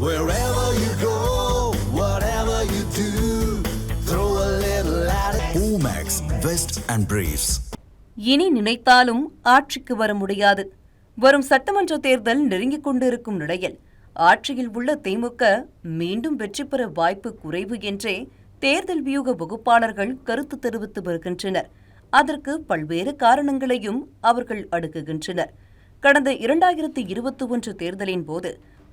Wherever you go, whatever you do, throw a little at it. Omax, Vest and Briefs. இனி நினைத்தாலும் ஆட்சிக்கு வர முடியாது வரும் சட்டமன்ற தேர்தல் நெருங்கிக் கொண்டிருக்கும் நிலையில் ஆட்சியில் உள்ள திமுக மீண்டும் வெற்றி பெற வாய்ப்பு குறைவு என்றே தேர்தல் வியூக வகுப்பாளர்கள் கருத்து தெரிவித்து வருகின்றனர் அதற்கு பல்வேறு காரணங்களையும் அவர்கள் அடுக்குகின்றனர் கடந்த இரண்டாயிரத்தி இருபத்தி ஒன்று தேர்தலின் போது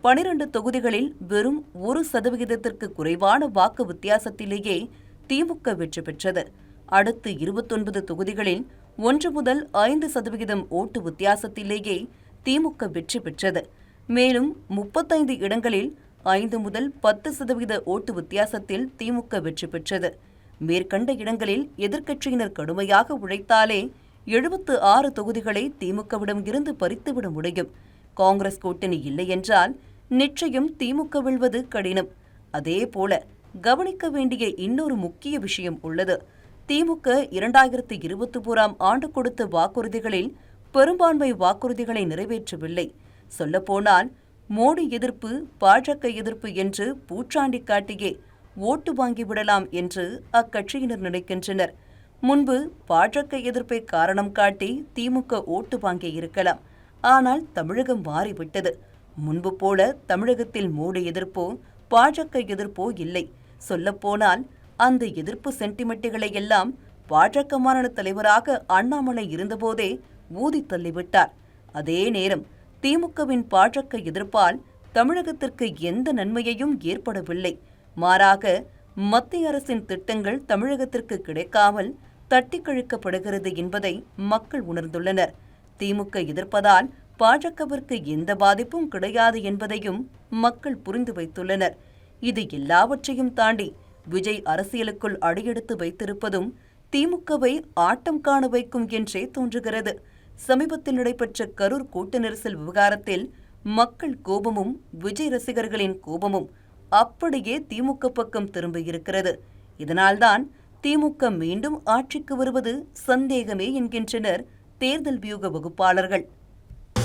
பனிரண்டு தொகுதிகளில் வெறும் ஒரு சதவிகிதத்திற்கு குறைவான வாக்கு வித்தியாசத்திலேயே திமுக வெற்றி பெற்றது. அடுத்து இருபத்தொன்பது தொகுதிகளில் ஒன்று முதல் ஐந்து சதவிகிதம் ஓட்டு வித்தியாசத்திலேயே திமுக வெற்றி பெற்றது. மேலும் முப்பத்தைந்து இடங்களில் ஐந்து முதல் பத்து சதவிகித ஓட்டு வித்தியாசத்தில் திமுக வெற்றி பெற்றது. மேற்கண்ட இடங்களில் எதிர்க்கட்சியினர் கடுமையாக உழைத்தாலே எழுபத்து ஆறு தொகுதிகளை திமுகவிடம் இருந்து பறித்துவிட முடியும். காங்கிரஸ் கூட்டணி இல்லை என்றால் நிச்சயம் திமுக வெல்வது கடினம். அதேபோல கவனிக்க வேண்டிய இன்னொரு முக்கிய விஷயம் உள்ளது. திமுக இரண்டாயிரத்து இருபத்தி ஓராம் ஆண்டு கொடுத்த வாக்குறுதிகளில் பெரும்பான்மை வாக்குறுதிகளை நிறைவேற்றவில்லை. சொல்லப்போனால் மோடி எதிர்ப்பு பாஜக எதிர்ப்பு என்று பூச்சாண்டி காட்டியே ஓட்டு வாங்கிவிடலாம் என்று அக்கட்சியினர் நினைக்கின்றனர். முன்பு பாஜக எதிர்ப்பை காரணம் காட்டி திமுக ஓட்டு வாங்கியிருக்கலாம். ஆனால் தமிழகம் மாறிவிட்டது. முன்பு போல தமிழகத்தில் மூட எதிர்ப்போ பாஜக எதிர்ப்போ இல்லை. சொல்லப்போனால் அந்த எதிர்ப்பு சென்டிமெண்ட்டுகளை எல்லாம் பாஜக மாநில தலைவராக அண்ணாமலை இருந்தபோதே ஊதி தள்ளிவிட்டார். அதே நேரம் திமுகவின் பாஜக எதிர்ப்பால் தமிழகத்திற்கு எந்த நன்மையையும் ஏற்படவில்லை. மாறாக மத்திய அரசின் திட்டங்கள் தமிழகத்திற்கு கிடைக்காமல் தட்டி கழிக்கப்படுகிறது என்பதை மக்கள் உணர்ந்துள்ளனர். திமுக எதிர்ப்பதால் பாஜகவிற்கு எந்த பாதிப்பும் கிடையாது என்பதையும் மக்கள் புரிந்து வைத்துள்ளனர். இது எல்லாவற்றையும் தாண்டி விஜய் அரசியலுக்குள் அடியெடுத்து வைத்திருப்பதும் திமுகவை ஆட்டம் காண வைக்கும் என்றே தோன்றுகிறது. சமீபத்தில் நடைபெற்ற கரூர் கூட்ட நெரிசல் விவகாரத்தில் மக்கள் கோபமும் விஜய் ரசிகர்களின் கோபமும் அப்படியே திமுக பக்கம் திரும்பியிருக்கிறது இதனால்தான் திமுக மீண்டும் ஆட்சிக்கு வருவது சந்தேகமே என்கின்றனர் தேர்தல் வியூக வகுப்பாளர்கள்.